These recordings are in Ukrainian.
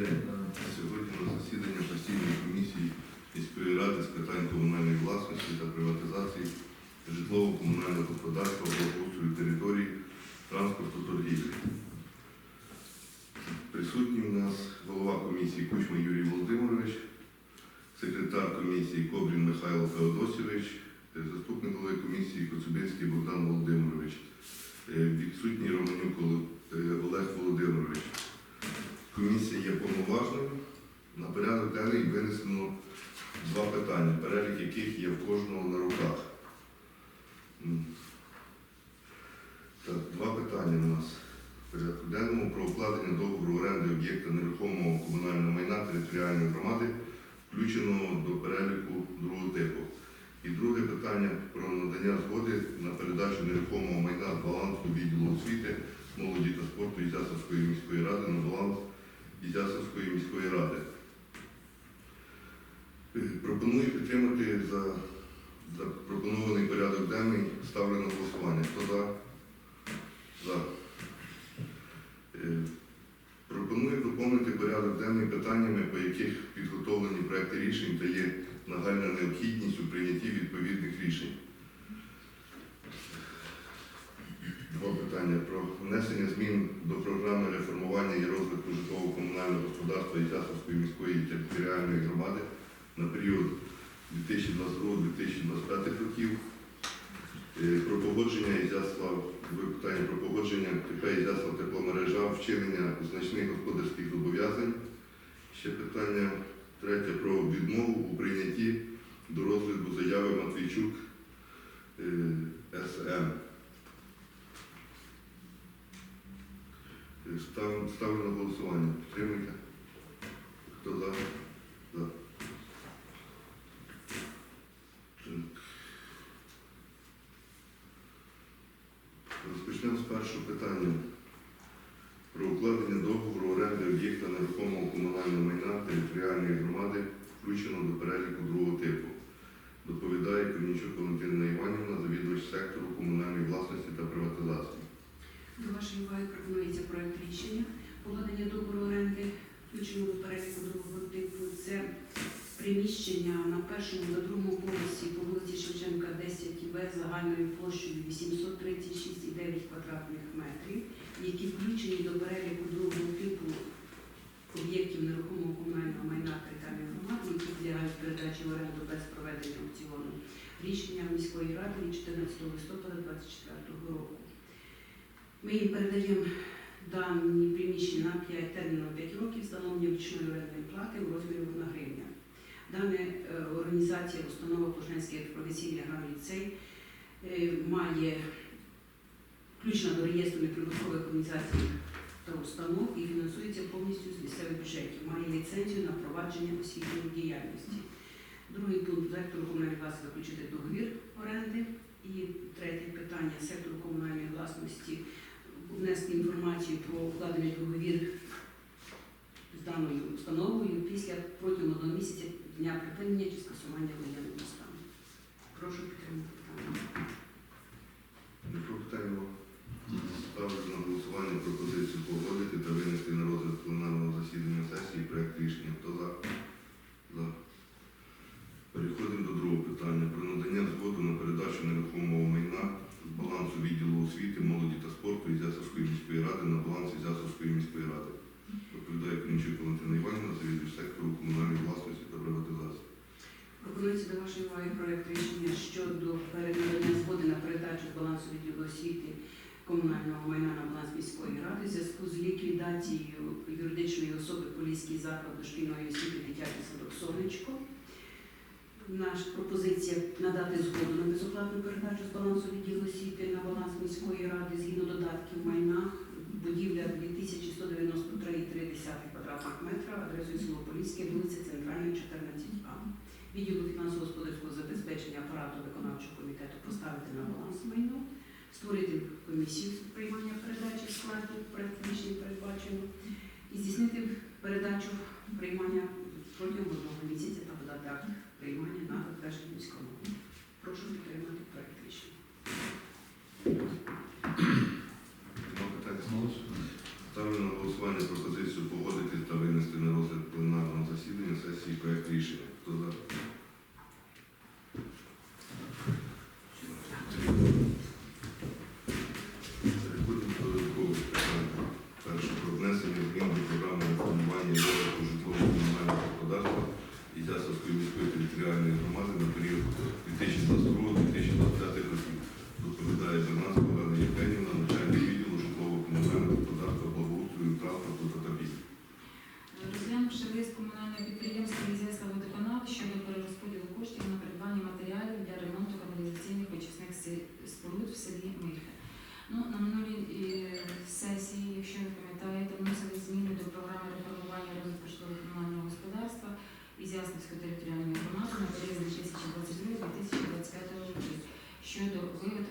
день. Сьогодні на засідання постійної комісії міської ради з питань комунальної власності та приватизації житлово-комунального господарства, благоустрою території, транспорту, торгівлі. Присутній у нас голова комісії Кучма Юрій Володимирович, секретар комісії Кобрін Михайло Феодосійович, е, заступник голови комісії Коцюбинський Богдан Володимирович, е, відсутній Романюк е, Олег Володимирович. Комісія є повноважною. На порядок денний винесено два питання, перелік яких є в кожного на руках. Так, два питання у нас порядку денному про укладення договору оренди об'єкта нерухомого комунального майна територіальної громади, включеного до переліку другого типу. І друге питання про надання згоди на передачу нерухомого майна балансу відділу освіти, молоді та спорту Ізясовської міської ради на баланс Ізясовської міської ради. Е, Пропоную підтримати за запропонований порядок денний. Ставлю на голосування. Хто за? За. Е, Пропоную доповнити порядок денний питаннями, по яких підготовлені проекти рішень та є нагальна необхідність у прийнятті відповідних рішень. Два питання про внесення змін до програми реформування і розвитку житлово-комунального господарства Ізясовської міської територіальної громади на період 2022-2025 років. Е, Про погодження Ізяслав, ви питання про погодження ТП Ізяслав тепломережа, вчинення значних господарських зобов'язань. Ще питання третє про відмову у прийнятті до розгляду заяви Матвійчук е, СМ. Е, ставлю на голосування. Підтримуйте. Хто за? За. Так. Розпочнемо з першого питання про укладення договору оренди об'єкта нерухомого комунального майна територіальної громади, включено до переліку другого типу. Доповідає Корнічук Валентина Іванівна, завідувач сектору комунальної власності та приватизації. До вашої уваги пропонується проект рішення укладення договору оренди, включеного до переліку другого типу. Це приміщення на першому та другому поверсі по вулиці Шевченка 10 В загальною площею 836,9 квадратних метрів, які включені до переліку другого типу об'єктів нерухомого комунального майна територіальної громади, які підлягають передачі в оренду без проведення аукціону. Рішення міської ради від 14 листопада 2024 року. Ми їм передаємо дані приміщення на 5 терміну 5 років встановлення річної орендної плати у розмірі 1 гривня. Дана е, організація, установа Пожненський професійний аграрний ліцей е, має включена до реєстру неприбуткових організацій та установ і фінансується повністю з місцевих бюджетів. Має ліцензію на провадження освітньої діяльності. Другий пункт сектору комунальної власності заключити договір оренди. І третє питання сектору комунальної власності внести інформацію про укладений договір з даною установою після протягом одного місяця дня припинення чи скасування воєнного стану. Прошу підтримати питання. Про питання ставлю на голосування пропозицію погодити та винести на розгляд пленарного засідання сесії проект рішення. Хто за? За. Переходимо до другого питання про надання згоду на передачу нерухомого майна з балансу відділу освіти, молоді та спорту Ізясовської міської ради на баланс Ізясовської міської ради. Доповідає Конічук Валентина Іванівна, завідувач сектору комунальної власності та приватизації. Пропонується до вашої уваги проект рішення щодо передання згоди на передачу з балансу відділу освіти комунального майна на баланс міської ради в зв'язку з ліквідацією юридичної особи Поліський заклад дошкільної освіти дитячий садок Сонечко. Наша пропозиція надати згоду на безоплатну передачу з балансу відділу освіти на баланс міської ради згідно додатків майна будівля 2193,3 квадратних метра, адресою село Поліське, вулиця Центральна, 14А. Відділу фінансово-господарського забезпечення апарату виконавчого комітету поставити на баланс майно, створити комісію з приймання передачі складів, практично передбачено, і здійснити передачу приймання протягом одного місяця та подати приймання на затвердження міському. Прошу підтримати проект рішення. Ставлю на голосування пропозицію погодити та винести на розгляд пленарного засідання сесії проєкт рішення. Хто за? документи вносили зміни до програми реформування розвитку житлово-комунального господарства Ізяславської територіальної громади на період 2022-2025 років щодо виготовлення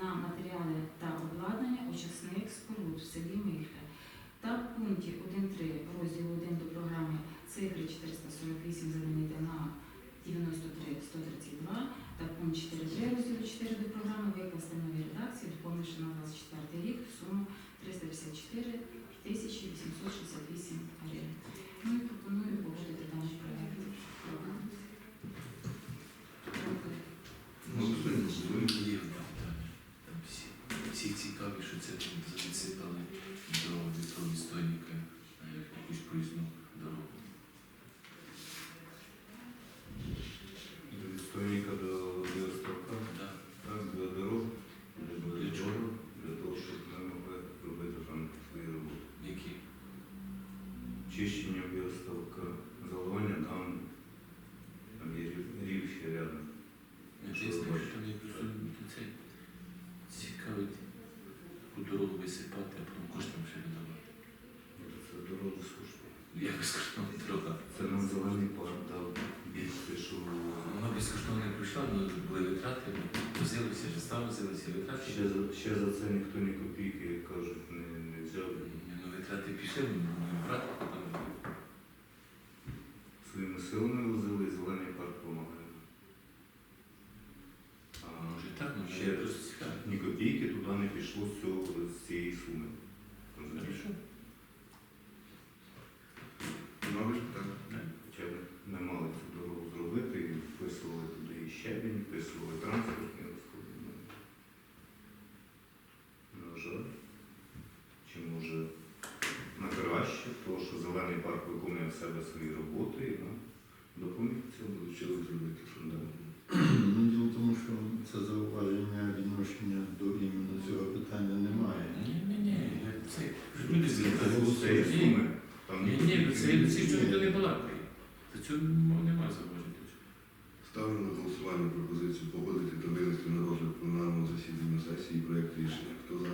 на матеріали та обладнання очисних споруд в селі Михля. Та в пункті 1.3 розділу 1 до програми цифри 448 замінити на 93 132 та пункт 4.3 розділу 4 до програми викласти в новій редакції, доповнивши на 24 рік суму 354 тисячі 868 гривень. Ну і пропоную погодити даний проект програми. Голосуємо. Є питання. Там всі, всі цікаві, що це там відсипали до вітровідстойника на якусь проїзну дорогу. До відстойника до Віроставка, Да. так, для дорог, для Для чого? дорог, для того, щоб ми могли робити там свої роботи. Які? Чищення Віроставка, заливання там, там є рів, рів ще рядом. Я Що десь ви не бачите? там якось це цікавить у висипати, а потім коштом ще віддавати. Це дорога служба. Я безкоштовна дорога. Це нам зелений парк дав що Вона безкоштовно не прийшла, але були витрати, возилися, вже став возилися, витрати. ще за, ще за це ніхто ні копійки, як кажуть, не, не взяв. Ні, Ну, витрати пішли, ми будемо брати, потім Своїми силами возили і зелений парк допомагає. А може так, може Ще цікаво. ні копійки туди не пішло з, цього, з цієї суми. Розумієш? Хорошо. Нове так? Хоча б ми мали цю дорогу зробити, і вписували туди і щебінь, вписували транспортні розходи. Ну, На жаль, чи може на краще, тому що зелений парк виконує в себе свої роботи і нам допоміг цьому. Вчили зробити, що Да. Ну, діло в тому, що це зауваження відношення до іменно цього питання немає. Ні, ні, ні, я це люди Це звертаються. це є суми. Там Ні, ні, ну, це це що ніхто не балакає. Та цього немає зауваження. Ставлю на пропозицію погодити та винести на розгляд пленарного засідання сесії проект рішення. Хто за?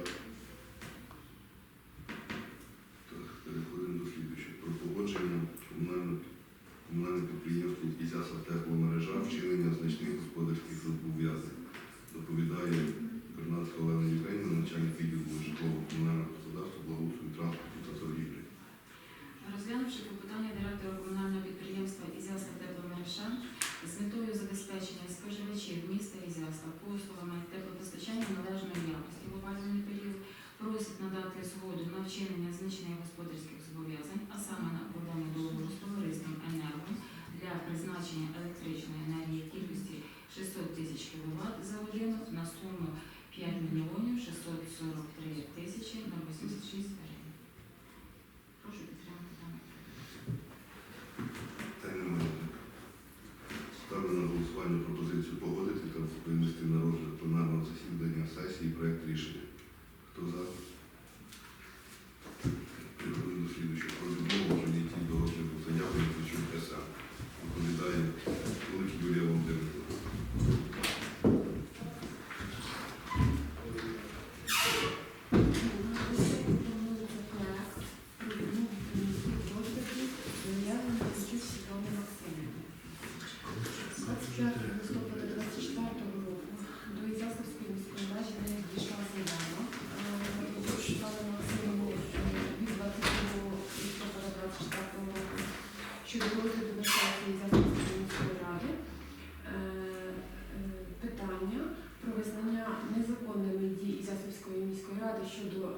ухвали щодо е,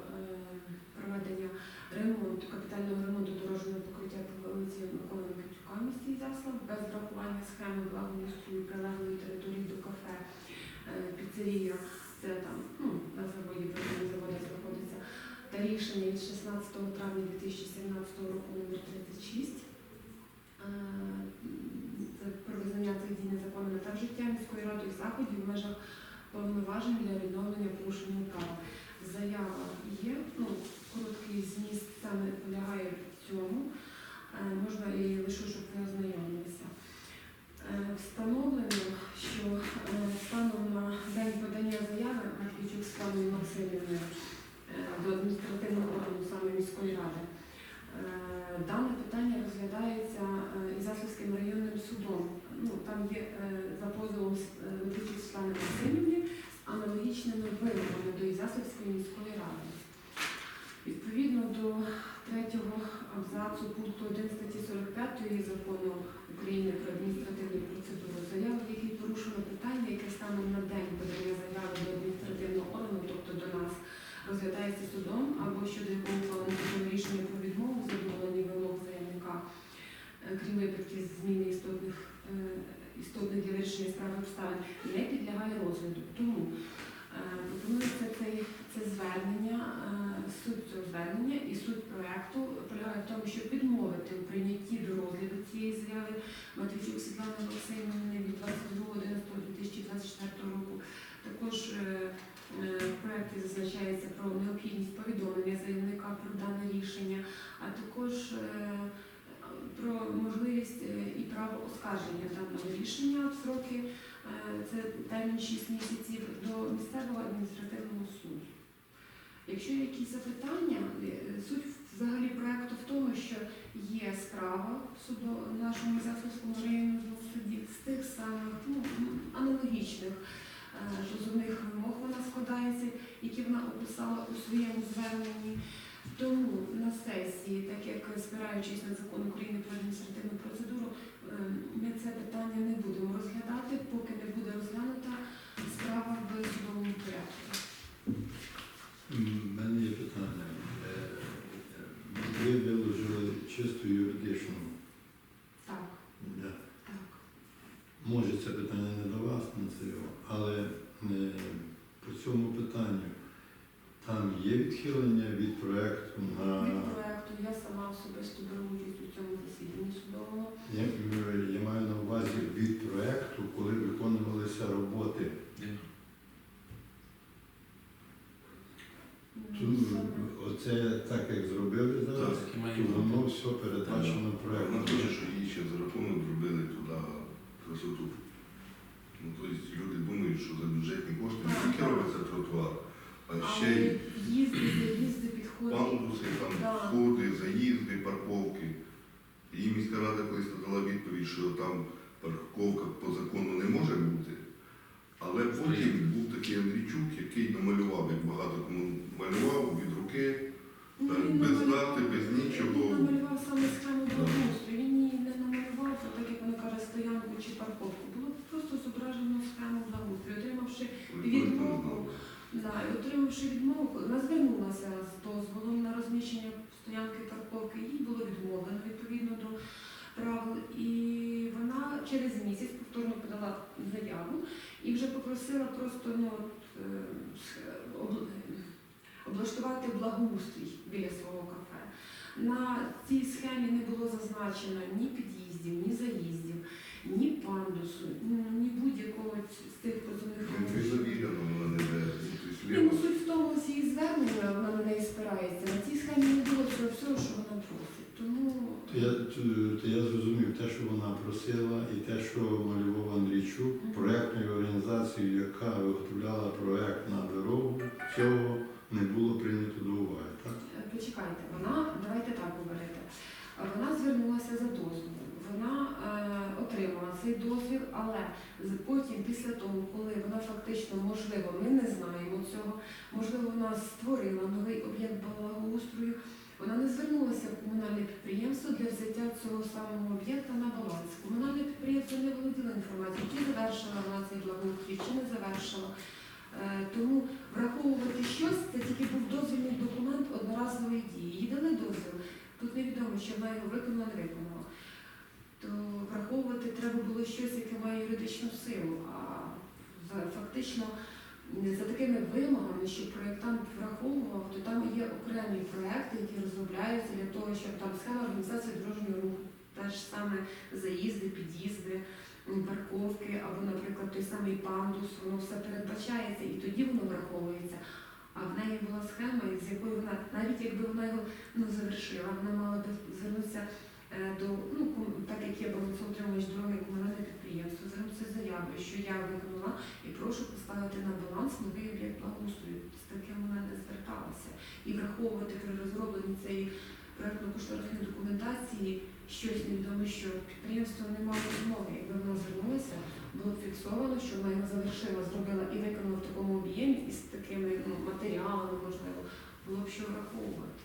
проведення ремонту, капітального ремонту дорожнього покриття по вулиці Миколи Микитюка місті Заслав без врахування схеми благоустрою і прилеглої території до кафе е, піцерія, це там ну, на заводі заводі знаходиться, та рішення від 16 травня 2017 року номер 36 е, це про визнання цих дій незаконними та вжиття міської ради заходів в межах повноважень для відновлення порушення права. Заява є, ну, короткий зміст саме полягає в цьому. Е, Можна і лише, щоб ви ознайомилися. Е, Встановлено, що е, станом на день подання заяви Матвійчук Славою Максимівною е, до адміністративного органу саме міської ради. Дане питання розглядається Ізяславським районним судом. Ну, там є за позовом Матвійчук Слави Максимівни з аналогічними вимогами до Ізяславської міської ради. Відповідно до третього абзацу пункту 1 статті 45 закону України про адміністративну процедуру заяви, в якій порушено питання, яке станом на день подання заяви до адміністративного органу, тобто до нас, розглядається судом або щодо якого ухвалено рішення про відмову в задоволенні вимог заявника, е, крім випадків зміни істотних, істотних для вирішення справи обставин, не підлягає розгляду. Тому е, пропонується цей, це звернення, е, суть цього звернення і суть проекту полягає в тому, щоб відмовити у прийнятті до розгляду цієї заяви Матвійчук Світлани Олексіївни від 22.11.2024 року. Також е, е, в проекті зазначається про необхідність повідомлення заявника про дане рішення, а також е, про можливість е, і право оскарження даного рішення в сроки, е, це термін 6 місяців до місцевого адміністративного суду. Якщо є якісь запитання, е, суть взагалі проекту в тому, що є справа суду в нашому Заславському районному суді з тих самих ну, аналогічних е, позовних вимог вона складається, які вона описала у своєму зверненні. Тому на сесії, так як спираючись на закон України про адміністративну процедуру, е, ми це питання не будемо розглядати, поки не буде розглянута справа в судовому порядку. У мене є питання. Е, е, Ви виложили чисто юридичну. Так, Да. так. Може, це питання не до вас, не це його, але е, по цьому питанню там є відхилення від проекту на Від проекту я сама особисто беру участь у цьому засіданні судовому. я, я маю на увазі від проекту, коли виконувалися роботи. Нема. Тут оце так як зробили зараз, Так, і то воно все передбачено Вона проектом. хоче, що її ще за рахунок зробили туди красоту. Ну, тобто люди думають, що за бюджетні кошти не тільки робиться тротуар, а ще й Але в'їзди, заїзди, підходи. пандуси, там Да. сходи, заїзди, парковки. І міська рада колись дала відповідь, що там парковка по закону не може бути. Але потім був такий Андрійчук, який намалював, як багато кому малював руки. Так, він без дати, без нічого. Він намалював саме схему благоустрою. Він її не намалював, так як вони кажуть, стоянку чи парковку. Було просто зображено схему благоустрою. Отримавши відмову, да, і отримавши відмову, вона звернулася з дозволом на розміщення стоянки парковки. Їй було відмовлено відповідно до правил. І вона через місяць повторно подала заяву і вже попросила просто ну, от, е, облаштувати благоустрій біля свого кафе. На цій схемі не було зазначено ні під'їздів, ні заїздів, ні пандусу, ні будь-якого з тих позовних. Тобто Ні, ну суть в тому, ці звернення вона на неї спирається. На цій схемі не було всього, що. Тому То я, то- я зрозумів те, що вона просила, і те, що малював Андрійчук, Мгм. проектною організацією, яка виготовляла проект на дорогу, цього не було прийнято до уваги. Так? е, почекайте, вона, давайте так говорити. Вона звернулася за дозволом. Вона е, отримала цей дозвіл, але потім, після того, коли вона фактично, можливо, ми не знаємо цього, можливо, вона створила новий об'єкт благоустрою, вона не звернулася в комунальне підприємство для взяття цього самого об'єкта на баланс. Комунальне підприємство не володіло інформацією, чи завершила вона цей благоустрій, чи не завершила. Е, Тому враховувати щось, це тільки був дозвільний документ одноразової дії. Їй дали дозвіл. Тут невідомо, що вона його виконала, не виконала. То враховувати треба було щось, яке має юридичну силу. А фактично за такими вимогами, що проєктант враховував, то там є окремі проекти, які розробляються для того, щоб там схема організації дорожнього руху, те ж саме заїзди, під'їзди, парковки, або, наприклад, той самий пандус, воно все передбачається і тоді воно враховується. А в неї була схема, з якою вона, навіть якби вона його ну, завершила, вона мала би звернутися е, до, ну, так як є балансоутримувач дороги комунальне підприємство, звернутися заявою, що я виконала і прошу поставити на баланс новий об'єкт благоустрою. З таким вона не зверталася. І враховувати при розробленні цієї проєктно-кошторисної документації щось невідомо, що підприємство не мало змоги. Якби воно звернулося, було б фіксовано, що вона його завершила, зробила і виконала в такому об'ємі, і з такими ну, матеріалами, можливо, було б що враховувати.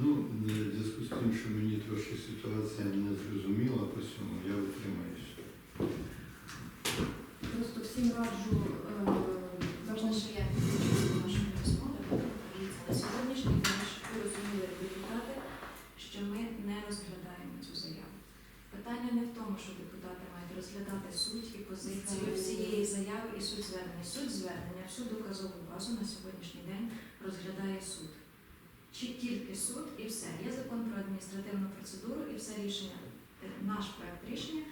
Ну, в зв'язку з тим, що мені трошки ситуація не зрозуміла по цьому, я утримаюся. Просто всім раджу е, Можна, закон- що я підключуся до нашої розмови. На сьогоднішній день, щоб ви розуміли депутати, що ми не розглядаємо цю заяву. Питання не в тому, що депутати мають розглядати суть і позицію всієї заяви і суть звернення. Суть звернення, всю доказову базу на сьогоднішній день розглядає суд. Чи тільки суд і все. Є закон про адміністративну процедуру і все рішення, е, наш проект рішення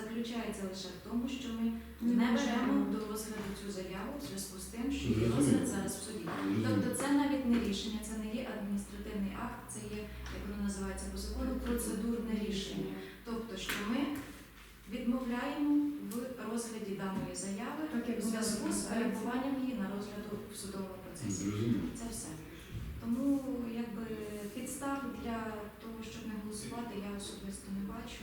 заключається лише в тому, що ми не беремо до розгляду цю заяву в зв'язку з тим, що є розгляд зараз в суді. Тобто це навіть не рішення, це не є адміністративний акт, це є, як воно називається по закону, процедурне рішення. Тобто, що ми відмовляємо в розгляді даної заяви у зв'язку з перебуванням її на розгляду в судовому процесі. Це все. Тому якби підстав для того, щоб не голосувати, я особисто не бачу.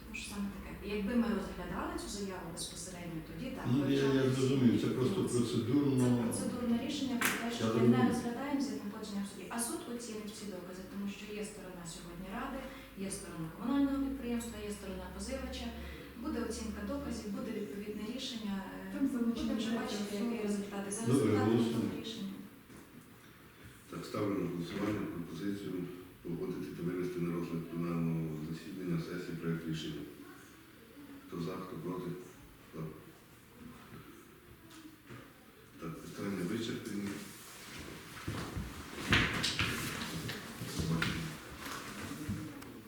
Тому що саме таке. Якби ми розглядали цю заяву безпосередньо, тоді так. Ну, я, я зрозумів, це просто процедурно. Це процедурне рішення про те, що Я ми не розглядаємо з знаходженням в суді, а суд оцінить всі докази, тому що є сторона сьогодні ради, є сторона комунального підприємства, є сторона позивача. Буде оцінка доказів, буде відповідне рішення. е, Там Будемо вже бачити, які результати. За Добре, результатами рішення. Так, ставлю на голосування пропозицію погодити та винести на розгляд пленарного засідання сесії проект рішення. Хто за, хто проти? Так, питання вичерпані.